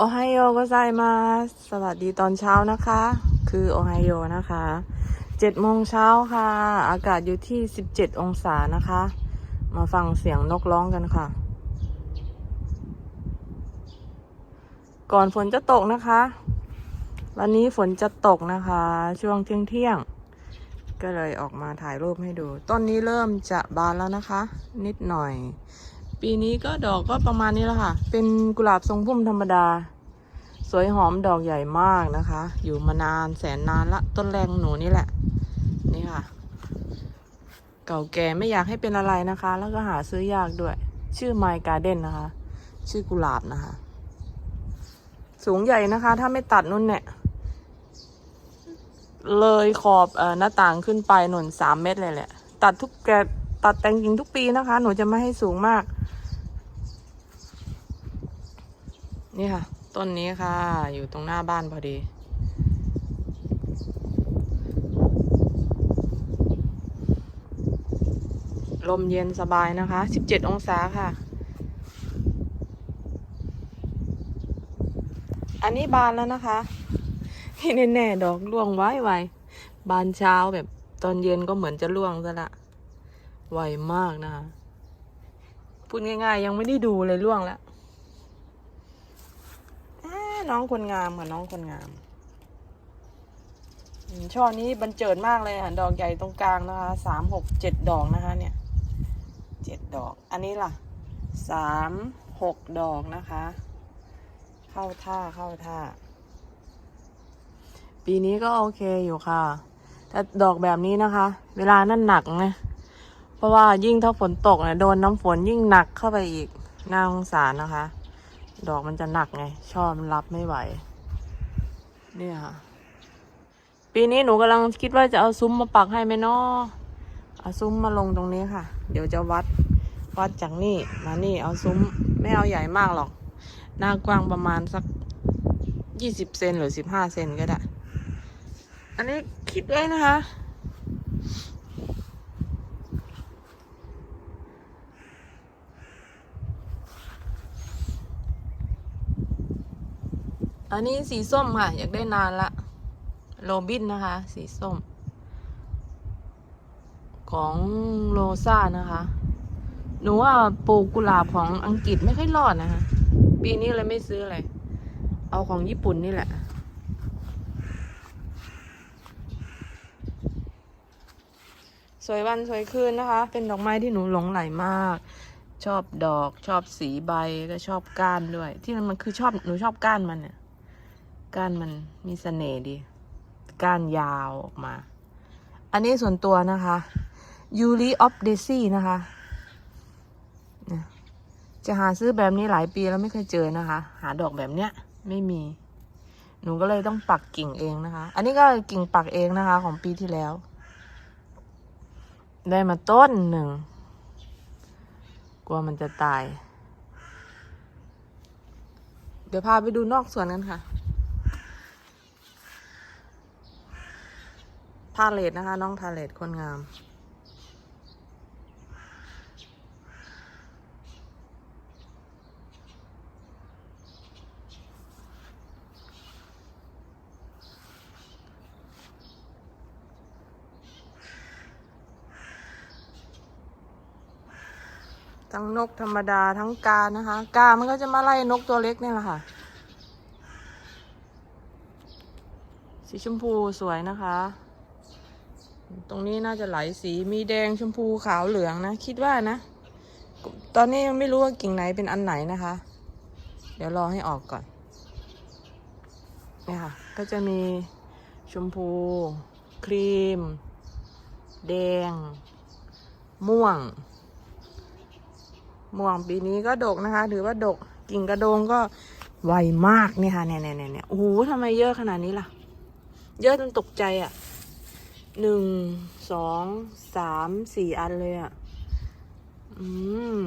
โอไฮโอก็ไซมาสวัสดีตอนเช้านะคะ คือโอไฮโอนะคะเจ็ดโมงเช้าค่ะ อากาศอยู่ที่สิบเจ็ดองศานะคะ มาฟังเสียงนกร้องกันค่ะ ก่อนฝนจะตกนะคะ วันนี้ฝนจะตกนะคะ ช่วงเที่ยงเที่ยง ก็เลยออกมาถ่ายรูปให้ดู ต้นนี้เริ่มจะบานแล้วนะคะ นิดหน่อย ปีนี้ก็ดอกก็ประมาณนี้แหละค่ะ เป็นกุหลาบทรงพุ่มธรรมดา สวยหอมดอกใหญ่มากนะคะ อยู่มานานแสนนานละต้นแรงหนูนี่แหละ นี่ค่ะ เก่าแก่ไม่อยากให้เป็นอะไรนะคะ แล้วก็หาซื้อยากด้วย ชื่อไมการ์เด้นนะคะ ชื่อกุหลาบนะคะ สูงใหญ่นะคะ ถ้าไม่ตัดนุ่นเนี่ย เลยขอบเอ่อหน้าต่างขึ้นไปหนุนสามเมตรเลยแหละ ตัดทุกแกตัดแต่งกิ่งทุกปีนะคะ หนูจะไม่ให้สูงมาก นี่ค่ะ ต้นนี้ค่ะ อยู่ตรงหน้าบ้านพอดี ลมเย็นสบายนะคะ 17 องศาค่ะ อันนี้บานแล้วนะคะที่แน่ๆดอกร่วงไว้ไวบานเช้าแบบตอนเย็นก็เหมือนจะร่วงซะละไวมากนะคะพูดง่ายๆ ยังไม่ได้ดูเลยร่วงแล้ว น้องคนงามค่ะน้องคนงามช่อนี้บรรเจิดมากเลยค่ะดอกใหญ่ตรงกลางนะคะสามหกเจ็ดดอกนะคะ เนี่ยเจ็ดดอก อันนี้ล่ะสามหกดอกนะคะ เข้าท่าเข้าท่า ปีนี้ก็โอเคอยู่ค่ะแต่ดอกแบบนี้นะคะ เวลานั่นหนักไงเพราะว่ายิ่งถ้าฝนตกเนี่ยโดนน้ำฝนยิ่งหนักเข้าไปอีกน่าสงสารนะคะ ดอกมันจะหนักไงชอบมันรับไม่ไหว เนี่ยค่ะ ปีนี้หนูกำลังคิดว่าจะเอาซุ้มมาปักให้ไหมนาะเอาซุ้มมาลงตรงนี้ค่ะ เดี๋ยวจะวัด วัดจากนี่มานี่เอาซุ้มไม่เอาใหญ่มากหรอก หน้ากว้างประมาณสักยี่สิบเซนหรือสิบห้าเซนก็ได้ อันนี้คิดไว้นะคะ อันนี้สีส้มค่ะ อยากได้นานละโรบินนะคะ สีส้ม ของโรซ่านะคะ หนูว่าปลูกกุหลาบของอังกฤษไม่ค่อยรอดนะคะ ปีนี้เลยไม่ซื้ออะไร เอาของญี่ปุ่นนี่แหละสวยวันสวยคืนนะคะ เป็นดอกไม้ที่หนูหลงไหลมาก ชอบดอกชอบสีใบก็ชอบก้านด้วย ที่มันคือชอบหนูชอบก้านมันเนี่ย ก้านมันมีเสน่ห์ดี ก้านยาวออกมา อันนี้ส่วนตัวนะคะยูริออฟเดซี่นะคะจะหาซื้อแบบนี้หลายปีแล้วไม่เคยเจอนะคะ หาดอกแบบเนี้ย ไม่มี หนูก็เลยต้องปักกิ่งเองนะคะ อันนี้ก็กิ่งปักเองนะคะ ของปีที่แล้ว ได้มาต้นหนึ่ง กลัวมันจะตาย เดี๋ยวพาไปดูนอกสวนกันค่ะ พาเลตนะคะ น้องพาเลตคนงาม ทั้งนกธรรมดาทั้งกานะคะ กา มันก็จะมาไล่นกตัวเล็กนี่แหละค่ะ สีชมพูสวยนะคะ ตรงนี้น่าจะไหลสีมีแดงชมพูขาวเหลืองนะ คิดว่านะ ตอนนี้ยังไม่รู้ว่ากิ่งไหนเป็นอันไหนนะคะ เดี๋ยวรอให้ออกก่อนเนี่ยค่ะ ก็จะมีชมพู ครีม แดง ม่วง ม่วงปีนี้ก็ดกนะคะ ถือว่าดกกิ่งกระโดงก็ไวมากเนี่ยค่ะเนี่ยเนี่ยเนี่ยเนี่ยโอ้โหทำไมเยอะขนาดนี้ล่ะ เยอะจนตกใจอะ่ะ หนึ่งสองสามสี่อันเลยอะ่ะ อืม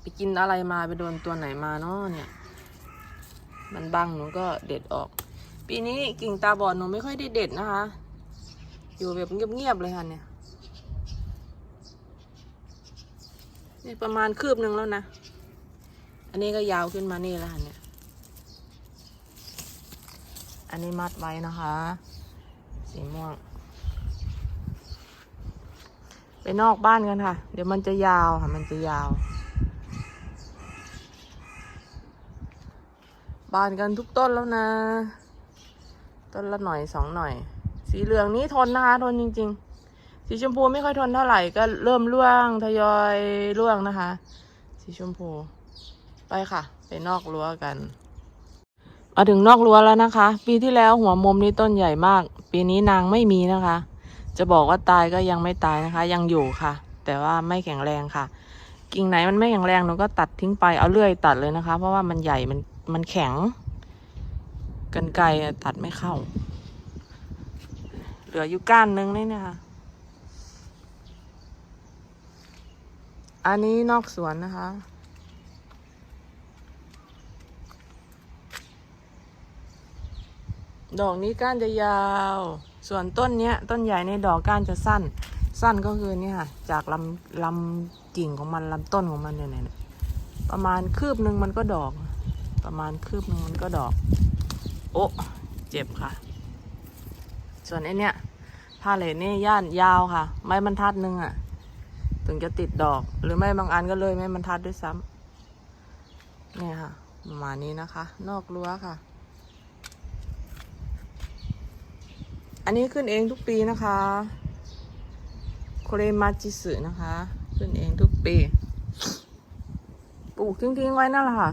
ไปกินอะไรมาไปโดนตัวไหนมาเนาะเนี่ย มันบังหนูก็เด็ดออก ปีนี้กิ่งตาบอดหนูไม่ค่อยได้เด็ดนะคะ อยู่แบบเงียบๆเลยค่ะเนี่ยนี่ประมาณคืบหนึ่งแล้วนะ อันนี้ก็ยาวขึ้นมานี่แล้วค่ะเนี่ย อันนี้มัดไว้นะคะ สีม่วง ไปนอกบ้านกันค่ะ เดี๋ยวมันจะยาวค่ะ มันจะยาว บานกันทุกต้นแล้วนะ ต้นละหน่อยสองหน่อย สีเหลืองนี้ทนนะคะ ทนจริง ๆ สีชมพูไม่ค่อยทนเท่าไหร่ก็เริ่มร่วงทยอยร่วงนะคะ สีชมพู ไปค่ะ ไปนอกรั้วกันมาถึงนอกรั้วแล้วนะคะ ปีที่แล้วหัวมุมนี้ต้นใหญ่มาก ปีนี้นางไม่มีนะคะ จะบอกว่าตายก็ยังไม่ตายนะคะ ยังอยู่ค่ะ แต่ว่าไม่แข็งแรงค่ะ กิ่งไหนมันไม่แข็งแรงหนูก็ตัดทิ้งไปเอาเลื่อยตัดเลยนะคะ เพราะว่ามันใหญ่มันมันแข็งกันไกรอะตัดไม่เข้า เหลืออยู่ก้านนึงนี่นะคะ อันนี้นอกสวนนะคะ ดอกนี้ก้านจะยาว ส่วนต้นเนี้ย ต้นใหญ่ในดอกก้านจะสั้น สั้นก็คือเนี่ยค่ะ จากลำลำกิ่งของมันลำต้นของมันเนี่ยเนี่ยประมาณคืบหนึ่งมันก็ดอก ประมาณคืบหนึ่งมันก็ดอก โอ้เจ็บค่ะ ส่วนไอเนี้ยพาเลทนี่ย่านยาวค่ะ ไม้บรรทัดหนึ่งอะ ถึงจะติดดอก หรือไม่บางอันก็เลยไม่บรรทัดด้วยซ้ำเนี่ยค่ะประมาณนี้นะคะ นอกรั้วค่ะ อันนี้ขึ้นเองทุกปีนะคะโคเรมาจิสึนะคะ ขึ้นเองทุกปี ปลูกทิ้งๆไว้นั่นแหละค่ะ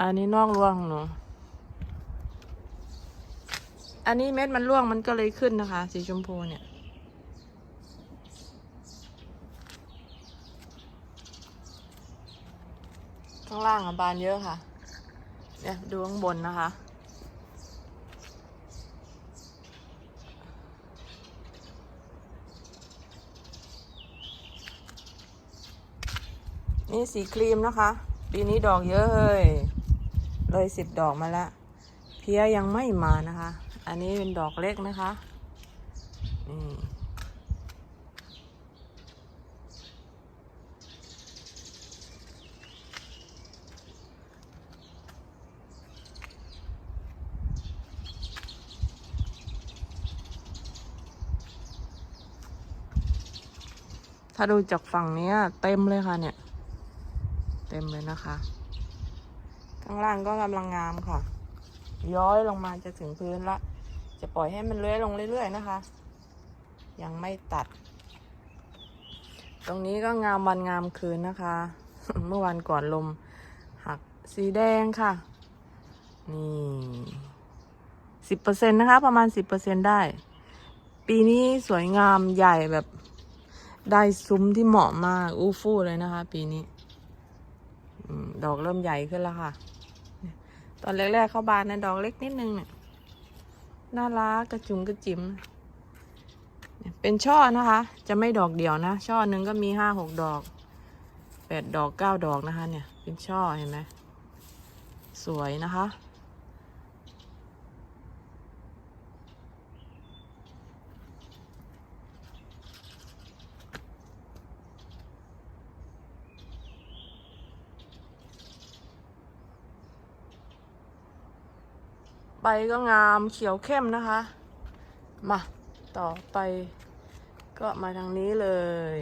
อันนี้นอกร่วงหนูอันนี้เม็ดมันร่วงมันก็เลยขึ้นนะคะ สีชมพูเนี่ย ข้างล่างอะบานเยอะค่ะ เนี่ยดูข้างบนนะคะ นี่สีครีมนะคะ ปีนี้ดอกเยอะเลยเลยสิบดอกมาแล้ว เพียยังไม่มานะคะ อันนี้เป็นดอกเล็กนะคะนี่ ถ้าดูจากฝั่งนี้เต็มเลยค่ะเนี่ย เต็มเลยนะคะ ข้างล่างก็กำลังงามค่ะ ย้อยลงมาจะถึงพื้นละ จะปล่อยให้มันเลื้อยลงเรื่อยๆนะคะ ยังไม่ตัด ตรงนี้ก็งามวันงามคืนนะคะ เมื่อวันก่อนลมหักสีแดงค่ะ นี่สิบเปอร์เซ็นนะคะ ประมาณสิบเปอร์เซ็นได้ ปีนี้สวยงามใหญ่แบบ ได้ซุ้มที่เหมาะมาก อู้ฟู่เลยนะคะ ปีนี้อดอกเริ่มใหญ่ขึ้นแล้วค่ะ ตอนแรกๆเข้าบานนะดอกเล็กนิดนึงเนี่ยน่ารักกระจุงกระจิมเนี่ยเป็นช่อนะคะ จะไม่ดอกเดียวนะ ช่อหนึ่งก็มีห้าหกดอกแปดดอกเก้าดอกนะคะ เนี่ย เป็นช่อเห็นไหมสวยนะคะ ใบก็งามเขียวเข้มนะคะ มาต่อไปก็มาทางนี้เลย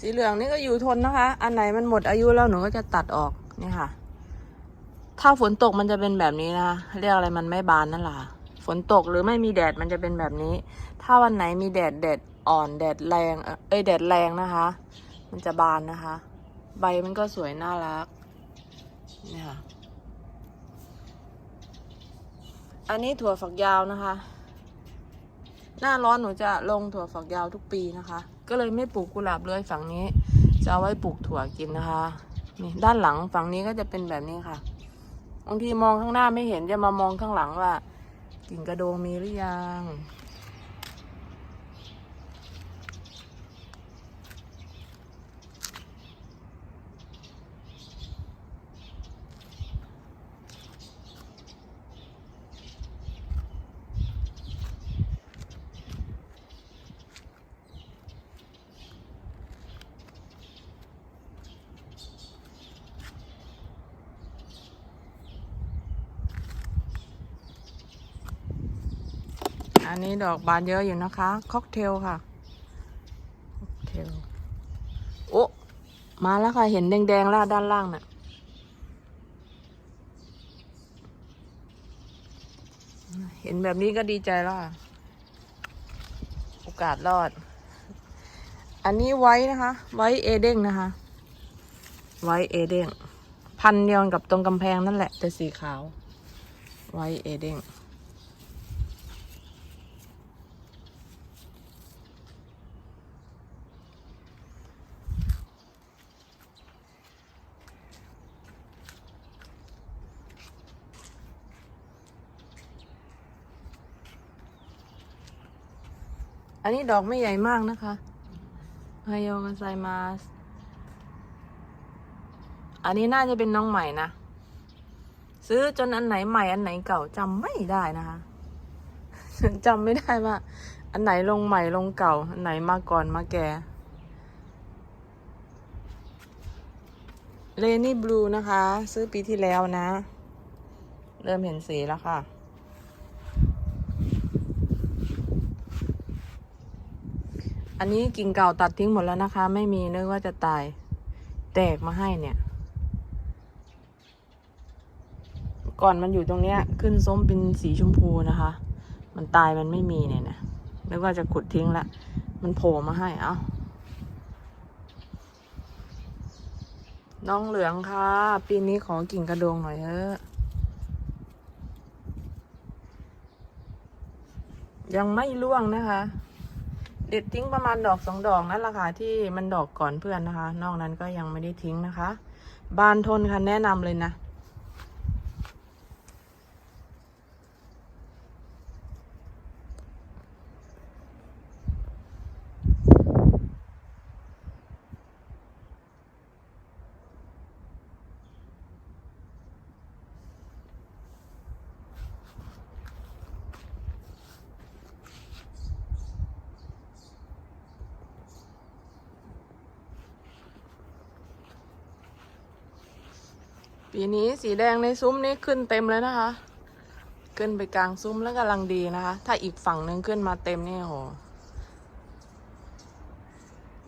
สีเหลืองนี่ก็อยู่ทนนะคะ อันไหนมันหมดอายุแล้วหนูก็จะตัดออกนี่ค่ะ ถ้าฝนตกมันจะเป็นแบบนี้นะคะเรียกอะไรมันไม่บานนั่นแหละค่ะฝนตกหรือไม่มีแดดมันจะเป็นแบบนี้ ถ้าวันไหนมีแดดแดดอ่อนแดดแรงเอ่อเอ้ยแดดแรงนะคะ มันจะบานนะคะ ใบมันก็สวยน่ารักนี่ค่ะอันนี้ถั่วฝักยาวนะคะ หน้าร้อนหนูจะลงถั่วฝักยาวทุกปีนะคะ ก็เลยไม่ปลูกกุหลาบเลยฝั่งนี้ จะเอาไว้ปลูกถั่วกินนะคะนี่ด้านหลังฝั่งนี้ก็จะเป็นแบบนี้ค่ะ บางทีมองข้างหน้าไม่เห็นจะมามองข้างหลังว่า กิ่งกระโดงมีหรือยัง อันนี้ดอกบานเยอะอยู่นะคะ ค็อกเทลค่ะ ค็อกเทล โอ้ มาแล้วค่ะ เห็นแดงๆล้วด้านล่างน่ะ เห็นแบบนี้ก็ดีใจแล้วค่ะโอกาสรอด อันนี้ไว้นะคะ ไว้เอเด้งนะคะ ไว้เอเด้งพันเดียวกับตรงกำแพงนั่นแหละ แต่สีขาว ไว้เอเด้ง อันนี้ดอกไม่ใหญ่มากนะคะไฮโยมาไซมาสอันนี้น่าจะเป็นน้องใหม่นะ ซื้อจนอันไหนใหม่อันไหนเก่าจำไม่ได้นะคะจำไม่ได้ว่า อันไหนลงใหม่ลงเก่า อันไหนมาก่อนมาแก่เลนี่บลูนะคะ ซื้อปีที่แล้วนะ เริ่มเห็นสีแล้วค่ะ อันนี้กิ่งเก่าตัดทิ้งหมดแล้วนะคะ ไม่มีนึกว่าจะตาย แตกมาให้เนี่ย ก่อนมันอยู่ตรงเนี้ย ขึ้นส้มเป็นสีชมพูนะคะ มันตายมันไม่มีเนี่ยนะนึกว่าจะขุดทิ้งละมันโผล่มาให้เอ้าน้องเหลืองค่ะ ปีนี้ขอกิ่งกระโดงหน่อยเถอะยังไม่ร่วงนะคะ เด็ดทิ้งประมาณดอกสองดอกนั่นแหละค่ะที่มันดอกก่อนเพื่อนนะคะ นอกนั้นก็ยังไม่ได้ทิ้งนะคะ บานทนค่ะแนะนำเลยนะ ปีนี้สีแดงในซุ้มนี่ขึ้นเต็มเลยนะคะ ขึ้นไปกลางซุ้มแล้วกำลังดีนะคะ ถ้าอีกฝั่งหนึ่งขึ้นมาเต็มนี่โห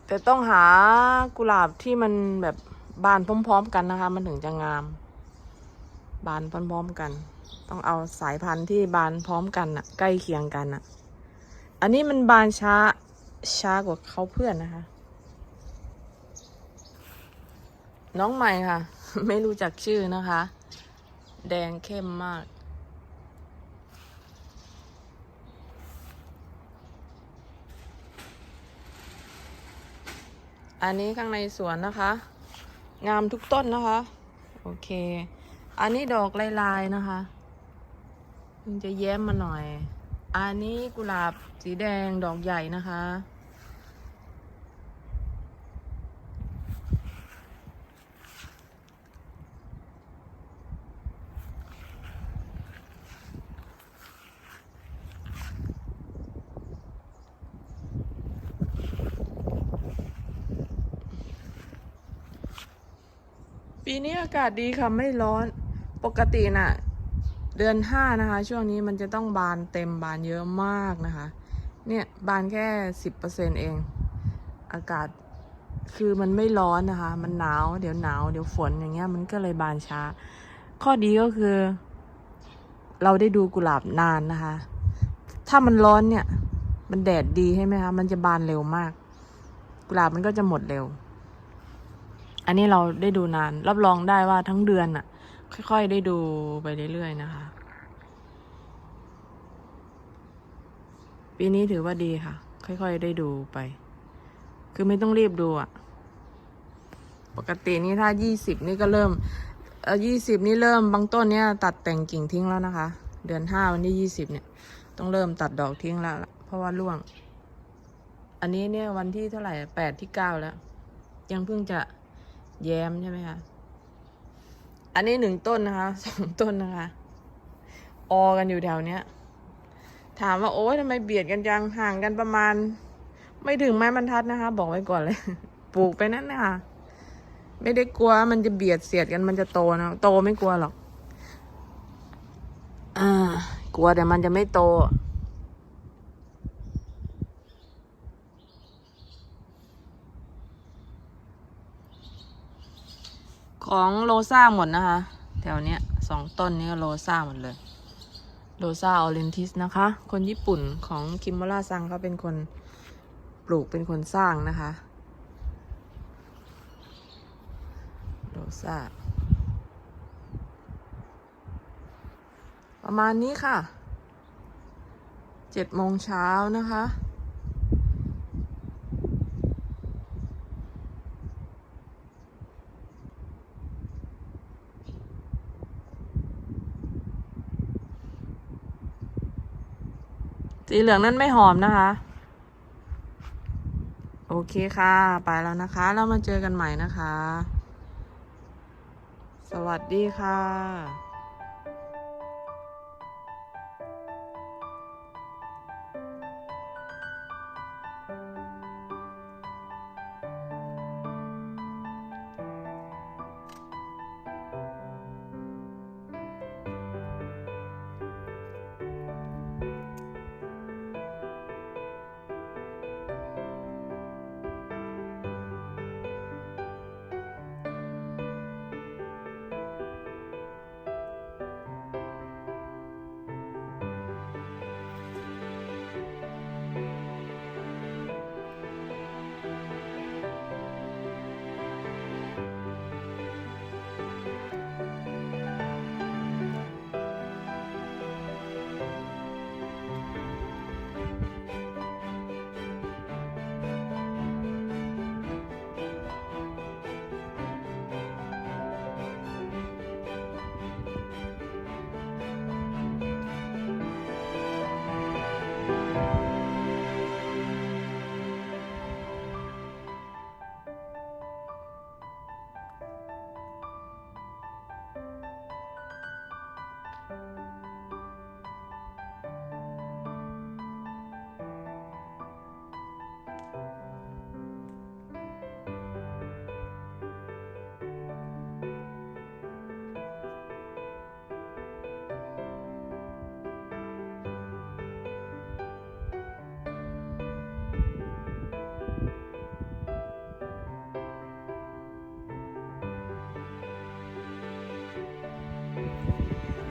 แต่ต้องหากุหลาบที่มันแบบบานพร้อมๆกันนะคะ มันถึงจะงาม บานพร้อมๆกัน ต้องเอาสายพันธุ์ที่บานพร้อมกันอะใกล้เคียงกันอะอันนี้มันบานช้าช้ากว่าเขาเพื่อนนะคะ น้องใหม่ค่ะ ไม่รู้จักชื่อนะคะ แดงเข้มมาก อันนี้ข้างในสวนนะคะ งามทุกต้นนะคะ โอเค อันนี้ดอกลายๆนะคะเพิ่งจะแย้มมาหน่อย อันนี้กุหลาบสีแดงดอกใหญ่นะคะ ปีนี้อากาศดีค่ะไม่ร้อนปกติน่ะ เดือนห้านะคะ ช่วงนี้มันจะต้องบานเต็มบานเยอะมากนะคะ เนี่ยบานแค่สิบเปอร์เซ็นเอง อากาศคือมันไม่ร้อนนะคะ มันหนาวเดี๋ยวหนาวเดี๋ยวฝนอย่างเงี้ยมันก็เลยบานช้า ข้อดีก็คือ เราได้ดูกุหลาบนานนะคะ ถ้ามันร้อนเนี่ย มันแดดดีใช่ไหมคะมันจะบานเร็วมาก กุหลาบมันก็จะหมดเร็ว อันนี้เราได้ดูนาน รับรองได้ว่าทั้งเดือนน่ะค่อยๆได้ดูไปเรื่อยๆนะคะ ปีนี้ถือว่าดีค่ะ ค่อยๆได้ดูไป คือไม่ต้องรีบดูอะปกตินี่ถ้ายี่สิบนี่ก็เริ่มเออยี่สิบนี่เริ่มบางต้นเนี่ยตัดแต่งกิ่งทิ้งแล้วนะคะ เดือนห้าวันที่ยี่สิบเนี่ย ต้องเริ่มตัดดอกทิ้งแล้วเพราะว่าร่วง อันนี้เนี่ยวันที่เท่าไหร่แปดที่เก้าแล้ว ยังเพิ่งจะ แย้มใช่ไหมคะอันนี้หนึ่งต้นนะคะสองต้นนะคะ ออกันอยู่แถวเนี้ย ถามว่าโอ๊ยทำไมเบียดกันจังห่างกันประมาณ ไม่ถึงไม้บรรทัดนะคะ บอกไว้ก่อนเลย ปลูกไปนั่นนะคะไม่ได้กลัวมันจะเบียดเสียดกันมันจะโตนะโตไม่กลัวหรอก อ่า กลัวแต่มันจะไม่โต ของโลซ่าหมดนะคะ แถวเนี้ยสองต้นนี้โลซ่าหมดเลย โลซ่าออเรนทิสนะคะ คนญี่ปุ่นของคิมเบอร่าซังเขาเป็นคนปลูกเป็นคนสร้างนะคะ โลซ่า ประมาณนี้ค่ะเจ็ดโมงเช้านะคะ สีเหลืองนั่นไม่หอมนะคะ โอเคค่ะ ไปแล้วนะคะแล้วมาเจอกันใหม่นะคะ สวัสดีค่ะ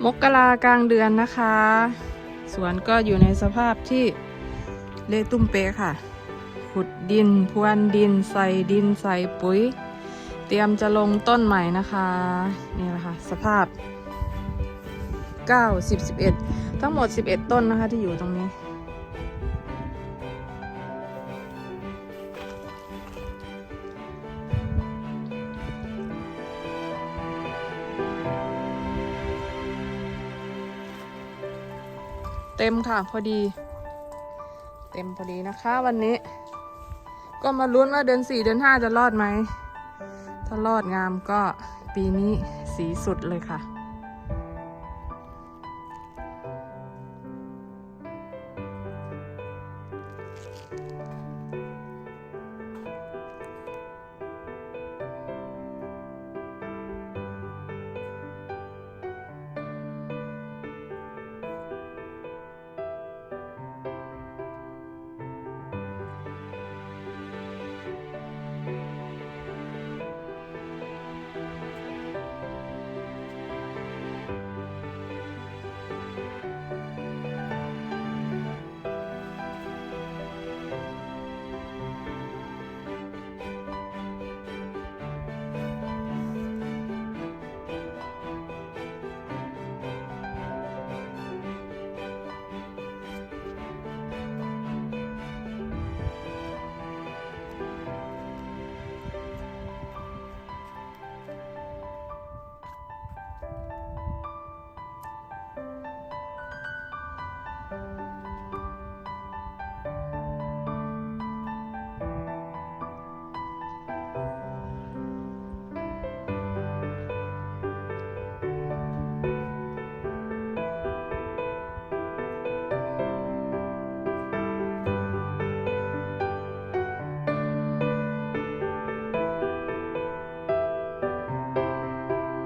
มกรากลางเดือนนะคะ สวนก็อยู่ในสภาพที่เละตุ้มเปะค่ะ ขุดดินพรวนดินใส่ดินใส่ปุ๋ย เตรียมจะลงต้นใหม่นะคะนี่แหละค่ะสภาพ 9 10 11 ทั้งหมด 11 ต้นนะคะที่อยู่ตรงนี้ เต็มค่ะพอดี เต็มพอดีนะคะ วันนี้ ก็มาลุ้นว่าเดือนสี่เดือนห้าจะรอดไหม ถ้ารอดงามก็ปีนี้สีสุดเลยค่ะ